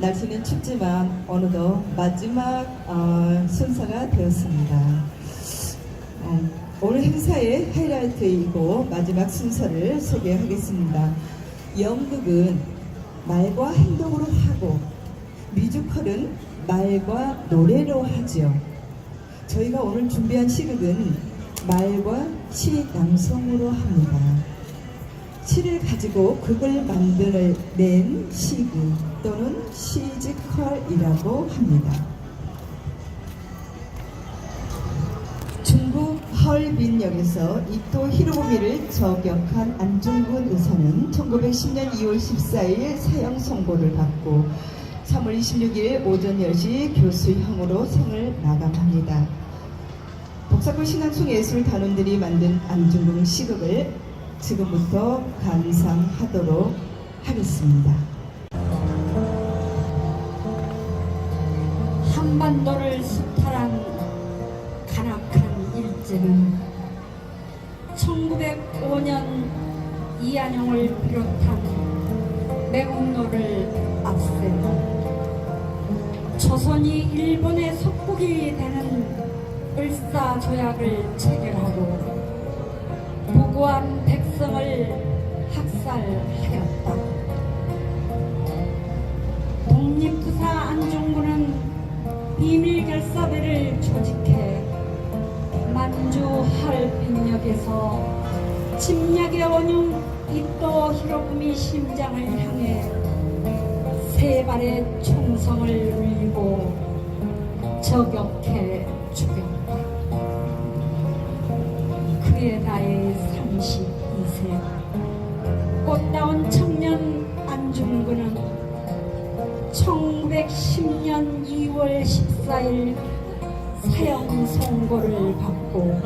날씨는 춥지만 어느덧 마지막 어, 순서가 되었습니다. 어, 오늘 행사의 하이라이트이고 마지막 순서를 소개하겠습니다. 연극은 말과 행동으로 하고 뮤지컬은 말과 노래로 하죠. 저희가 오늘 준비한 시극은 말과 시 낭송으로 합니다. 시를 가지고 극을 만들어낸 시극 또는 시지컬이라고 합니다. 중국 헐빈역에서 이토 히로부미를 저격한 안중근 의사는 1910년 2월 14일 사형 선고를 받고 3월 26일 오전 10시 교수형으로 생을 마감합니다. 복사구 신앙송 예술 단원들이 만든 안중근 시극을 지금부터 감상하도록 하겠습니다. 한반도를 수탈한 간악한 일제는 1905년 이한용을 비롯한 매국노를 앞세워 조선이 일본의 속국이 되는 을사조약을 체결하고 무고한 백성을 학살하였다. 독립투사 안중근은 비밀 결사대를 조직해 만주 할빈역에서 침략의 원흉 이토 히로부미 심장을 향해 세 발의 총성을 울리고 저격해 죽였다. 그의 나이 32세 꽃다운 청년 안중근은 1910년 2월 14일 사형 선고를 받고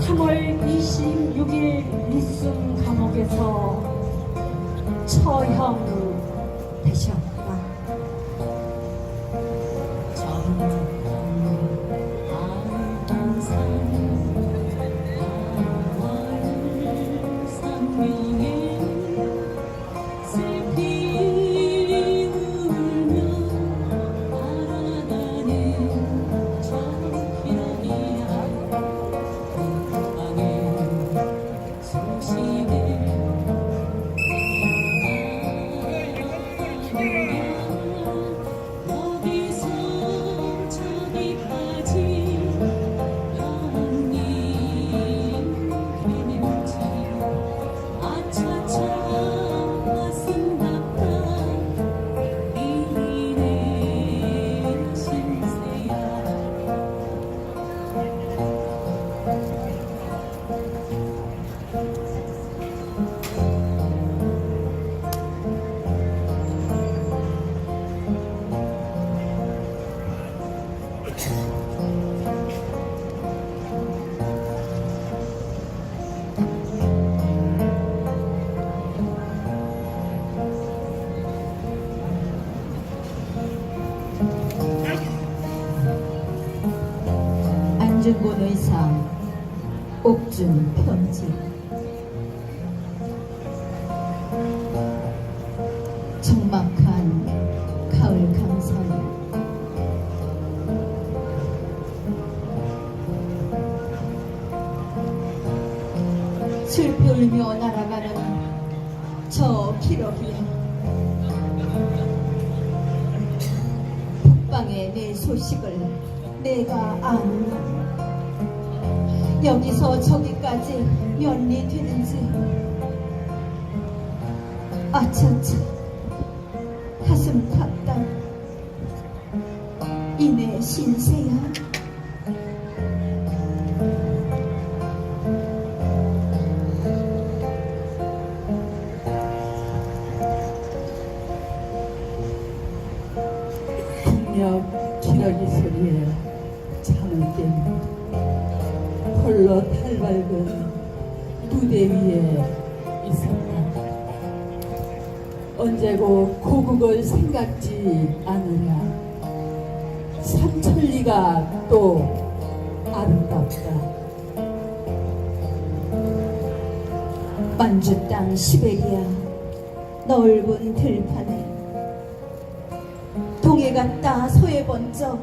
3월 26일 리슨 감옥에서 처형 되셨다. 의사 옥준 편지. 적막한 가을 감성. 슬피 울며 날아가는 저 기러기야 북방의 내 소식을 내가 아느냐 여기서 저기까지 면리 되는지. 아차차 가슴 답답 이내 신세야 언제고 고국을 생각지 않으랴. 삼천리가 또 아름답다. 만주 땅 시베리아 넓은 들판에. 갔다 소에 번쩍.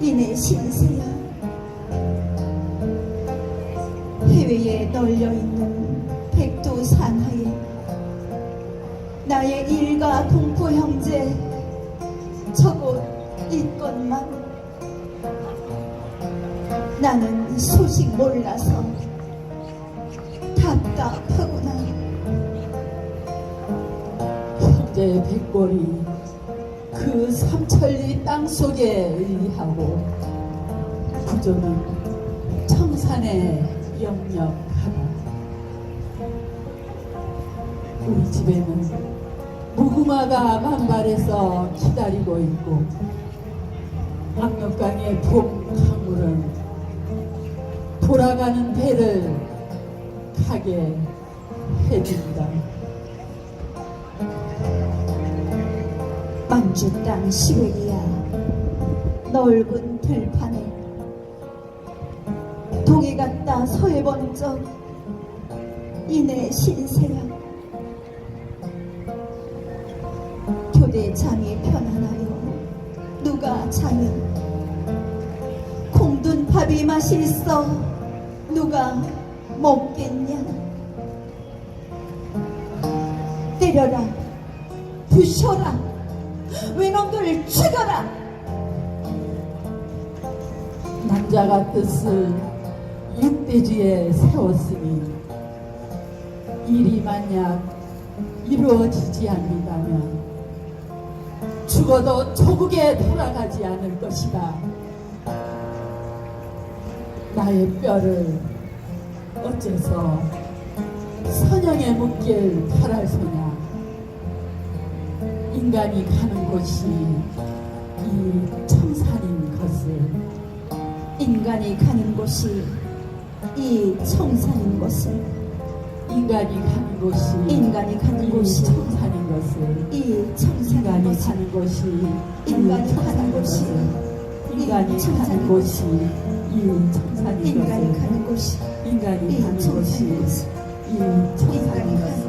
이내 신세야. 해외에 널려 있는 나의 일가 동포 형제 저곳 있건만 나는 소식 몰라서 답답하구나 형제 백골이 그 삼천리 땅 속에 의하고 구조는 청산에 영역하다. 우리 집에는 무궁화가 만발해서 기다리고 있고 압력강의 봄 강물은 돌아가는 배를 가게 해준다. 만주 땅 시외리야 넓은 들판에 동해 갔다 서해 번쩍 이내 신세야 교대장이 편안하여 누가 자면 공둔 밥이 맛있어 누가 먹겠냐? 때려라 부셔라 외놈들을 죽여라. 남자가 뜻을 육대지에 세웠으니 일이 만약 이루어지지 않는다면 죽어도 조국에 돌아가지 않을 것이다. 나의 뼈를 어째서 선영에 묶일 탈할소냐 인간이 가는 곳이 이 청산인 것을 인간이 가는 곳이 이 청산인 것을 인간이 가는 곳이 인간이 가는 이 곳이 청산인 것을 이 청산인 인간이 것을 가는 곳이 인간이 이 가는 곳이 인간이 가는 곳이 이 청산인 인간이 것을 가는 곳이 인간이 이 가는 곳이 이 청산인 가는 것을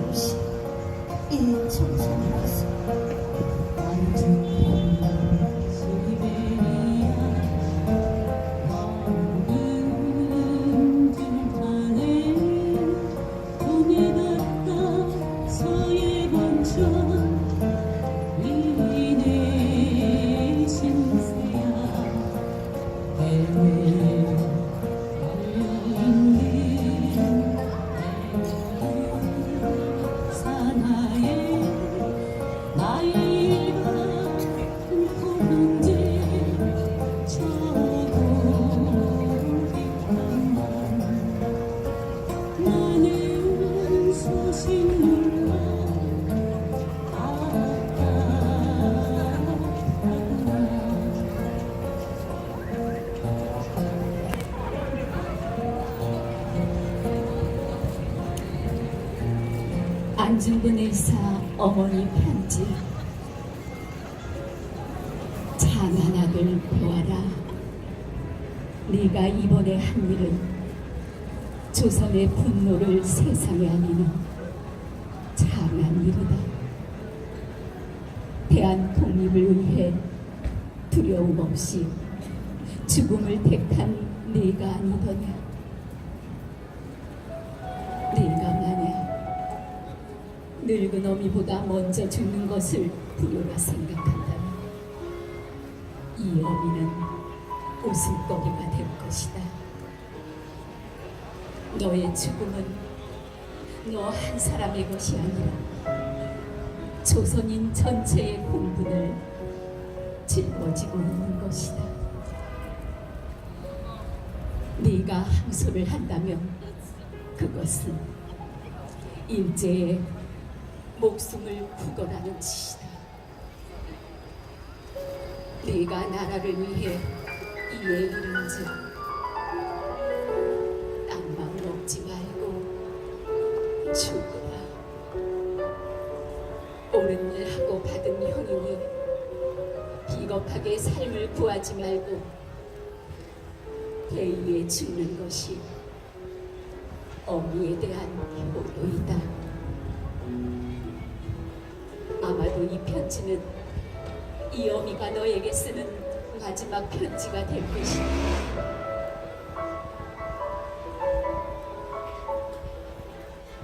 안중근 의사 어머니 편지. 장한 아들 보아라. 네가 이번에 한 일은 조선의 분노를 세상에 알리는 장한 일이다. 대한 독립을 위해 두려움 없이 죽음을 택한 네가 아니더냐 늙은 어미보다 먼저 죽는 것을 부요가 생각한다면 이 어미는 웃음거리가 될 것이다. 너의 죽음은 너 한 사람의 것이 아니라 조선인 전체의 공분을 짊어지고 있는 것이다. 네가 항소를 한다면 그것은 일제의 목숨을 구걸하는 짓이다. 네가 나라를 위해 이에 이른즉 땅만 먹지 말고 죽으라. 옳은 일 하고 받은 형이니 비겁하게 삶을 구하지 말고 대의에 죽는 것이 어미에 대한 효도이다. 이 편지는 이 어미가 너에게 쓰는 마지막 편지가 될 것이다.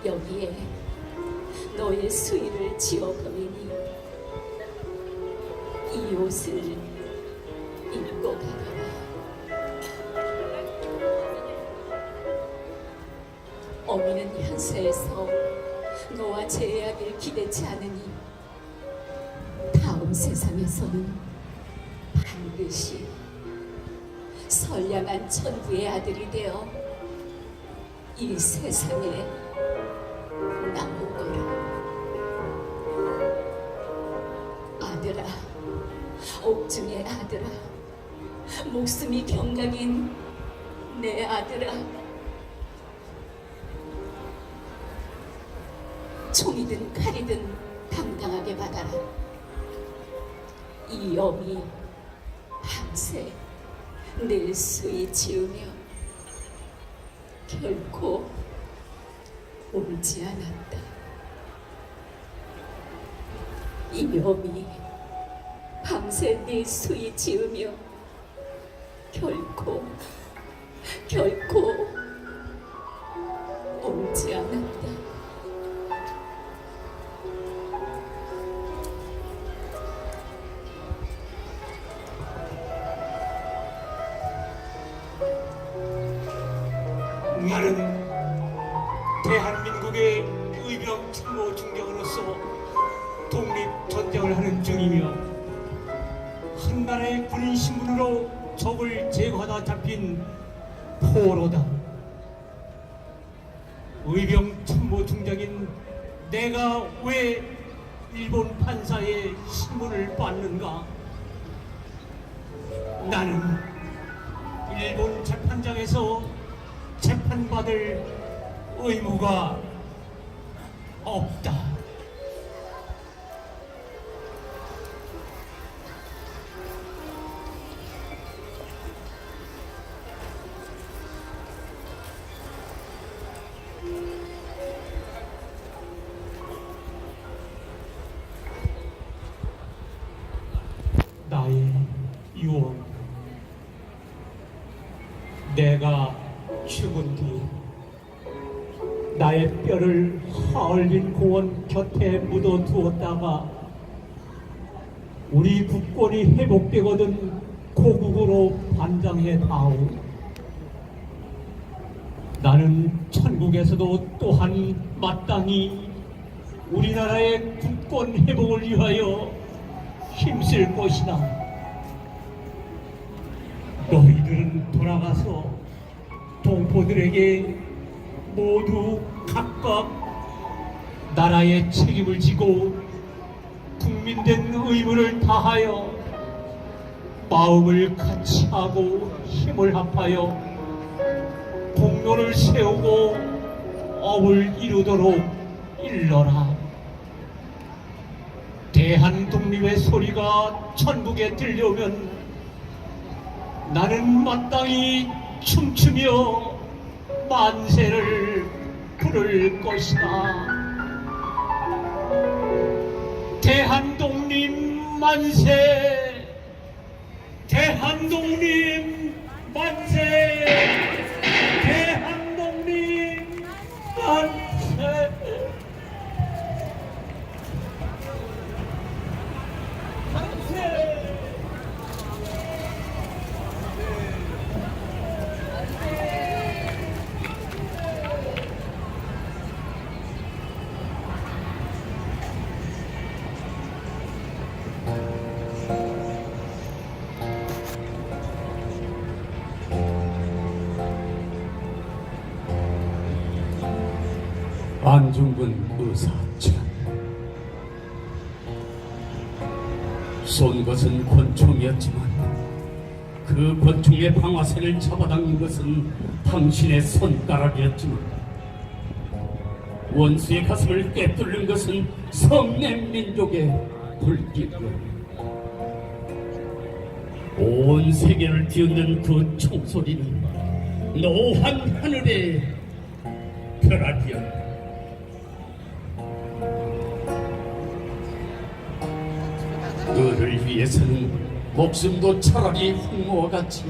여기에 너의 수의를 지어버리니 이 옷을 입고 가거라. 어미는 현세에서 너와 재회하길 기대치 않으니 세상에서는 반드시 선량한 천부의 아들이 되어 이 세상에 나오거라. 아들아, 옥중의 아들아, 목숨이 경각인 내 아들아. 총이든 칼이든 당당하게 받아라. 이 어미 밤새 늘 수이 지으며 결코 울지 않았다. 이 어미 밤새 네 수이 지으며 결코 결코 울지 않았다. 내가 왜 일본 판사의 신문을 받는가? 나는 일본 재판장에서 재판받을 의무가 없다. 곁에 묻어 두었다가 우리 국권이 회복되거든 고국으로 반장해 다오. 나는 천국에서도 또한 마땅히 우리나라의 국권 회복을 위하여 힘쓸 것이다. 너희들은 돌아가서 동포들에게 모두 각각 나라의 책임을 지고 국민된 의무를 다하여 마음을 같이 하고 힘을 합하여 공로를 세우고 업을 이루도록 일러라. 대한 독립의 소리가 천국에 들려오면 나는 마땅히 춤추며 만세를 부를 것이다. 대한독립 만세! 대한독립 만세! 쏜 것은 권총이었지만 그 권총의 방아쇠를 잡아당긴 것은 당신의 손가락이었지만 원수의 가슴을 꿰뚫는 것은 성냄 민족의 불길이었다. 온 세계를 뒤흔든 그 총소리는 노한 하늘의 벼락이었다 위해서는 목숨도 차라리 흑모와 같이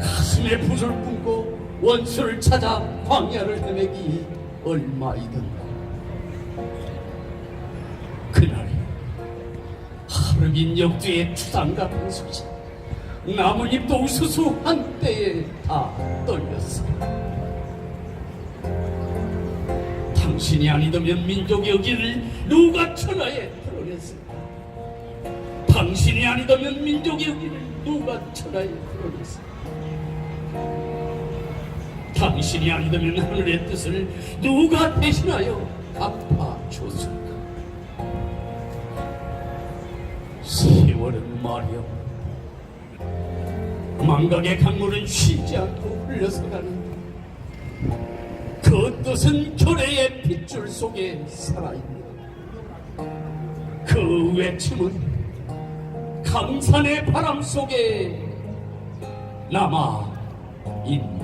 가슴에 붓을 뿜고 원수를 찾아 광야를 헤매기 얼마이든가. 그날이 하루긴 역주의 추상 같은 소식 나뭇잎도 우수수 한때에 다 떨렸어. 당신이 아니더면 민족의 여기를 누가 천하에 드러냈을까 당신이 아니더면 민족의 여기를 누가 천하에 드러냈을까? 당신이 아니더면 하늘의 뜻을 누가 대신하여 갚아줬을까 세월은 말이여 망각의 강물은 쉬지 않고 흘러서 가는데 그 뜻은 결의의 핏줄 속에 살아있는 그 외침은 강산의 바람 속에 남아 있네.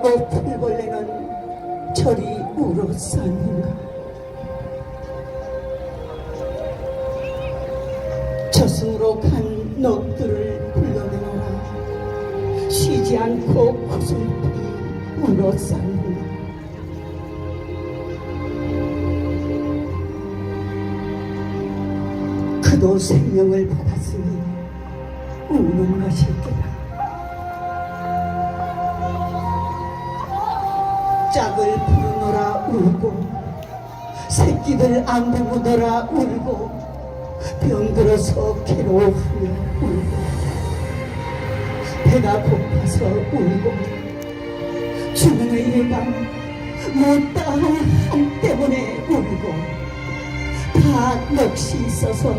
어쩌자고 풀벌레는 저리 울었었는가? 저승으로 간 넋들을 불러내노라 쉬지 않고 구슬프이 울었었는가? 그도 생명을 받았으니 우는 것일게라 짝을 부르노라 울고 새끼들 안 부르더라 울고 병들어서 괴로우며 울고 배가 고파서 울고 죽음의 예감 못다한 한 때문에 울고 다 넋이 있어서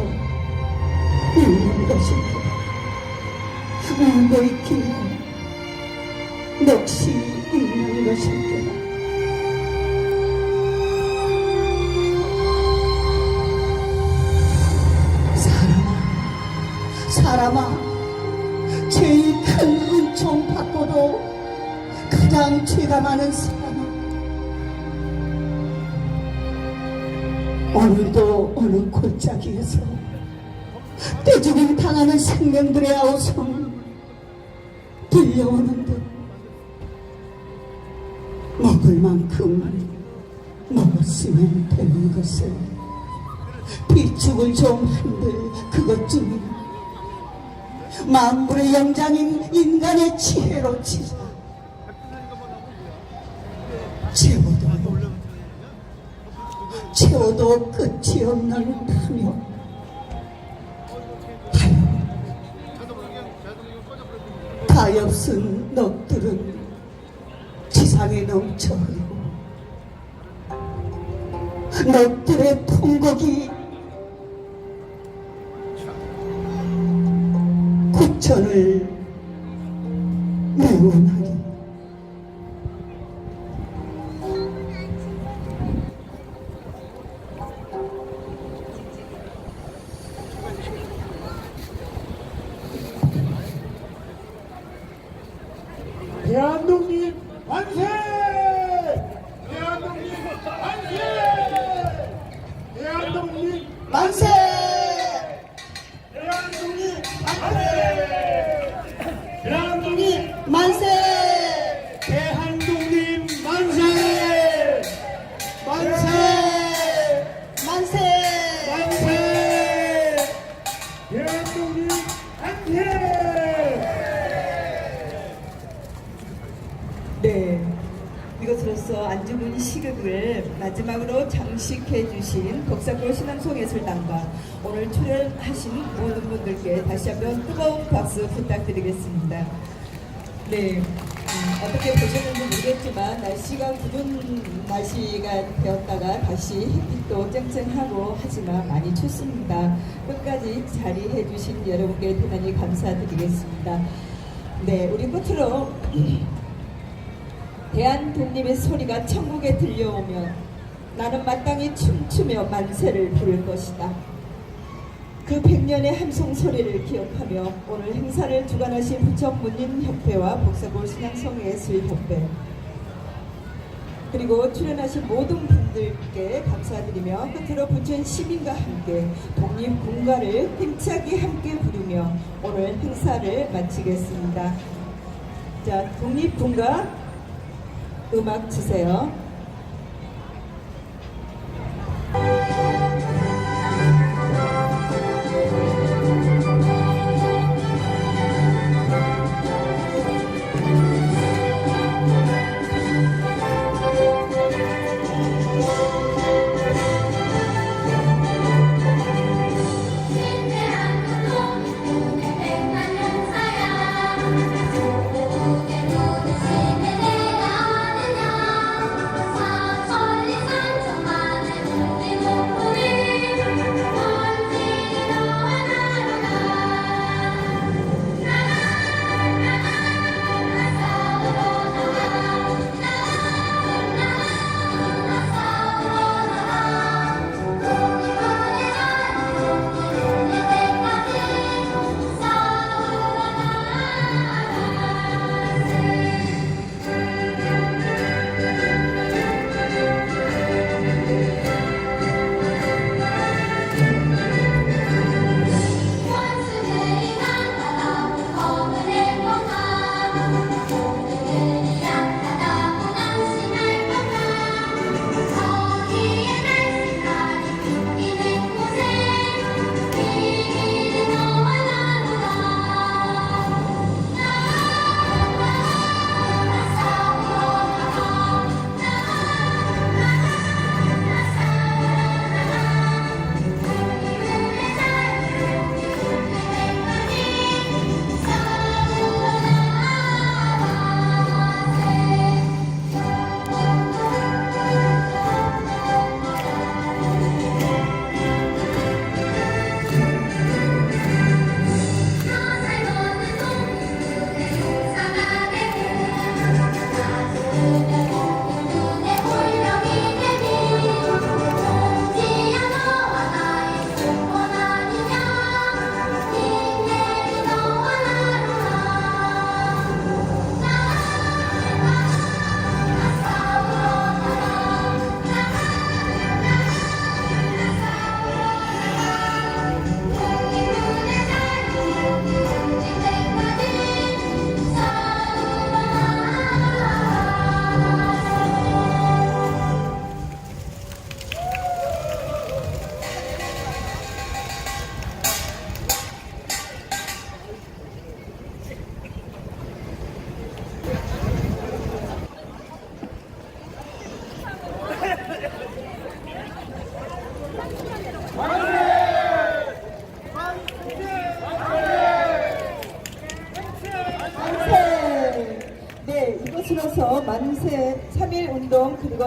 울는 것입니다. 울고 있기에 넋이 있는 것입니 사람아 제일 큰 은총 받고도 가장 죄가 많은 사람아. 오늘도 어느 골짜기에서 떼죽임 당하는 생명들의 아우성을 들려오는 듯 먹을 만큼 먹었으면 되는 것을 비축을 좀 한들 그것쯤이야 만물의 영장인 인간의 지혜로 치자. 채워도 채워도 끝이 없는 다요 가엾은 넋들은 지상에 넘쳐 흐르고 넋들의 풍곡이 국천을 내원하 주문 시극을 마지막으로 장식해 주신 독사골 신앙송예술단과 오늘 출연하신 모든 분들께 다시 한번 뜨거운 박수 부탁드리겠습니다. 네. 음, 어떻게 보셨는지 모르겠지만 날씨가 굳은 날씨가 되었다가 다시 햇빛도 쨍쨍하고 하지만 많이 춥습니다. 끝까지 자리해 주신 여러분께 대단히 감사드리겠습니다. 네, 우리 끝으로 대한 독립의 소리가 천국에 들려오면 나는 마땅히 춤추며 만세를 부를 것이다. 그 백년의 함성 소리를 기억하며 오늘 행사를 주관하신 부천 문인협회와 복사골 신앙성예술협회 그리고 출연하신 모든 분들께 감사드리며 끝으로 부천 시민과 함께 독립군가를 힘차게 함께 부르며 오늘 행사를 마치겠습니다. 자, 독립군가 음악 주세요.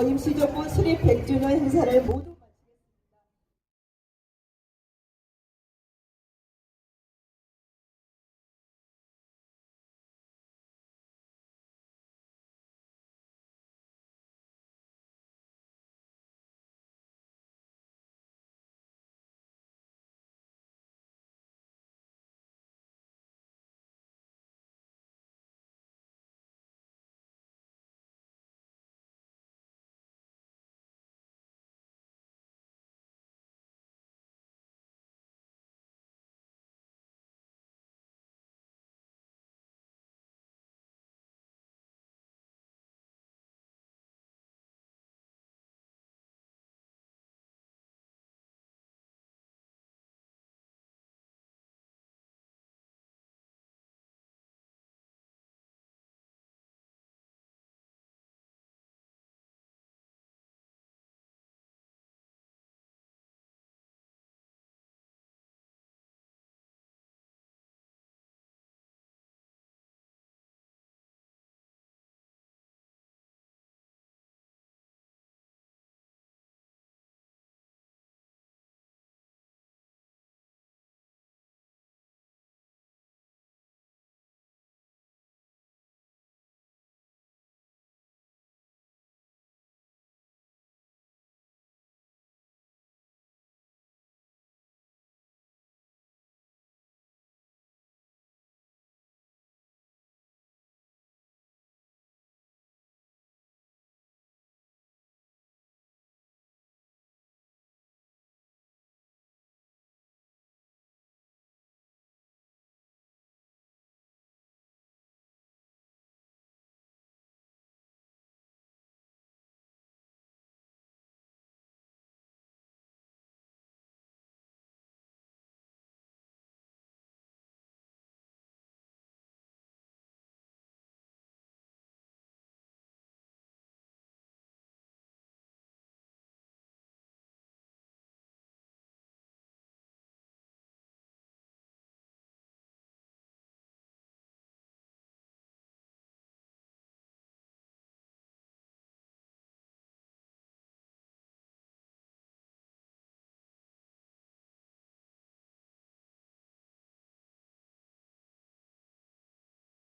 임시정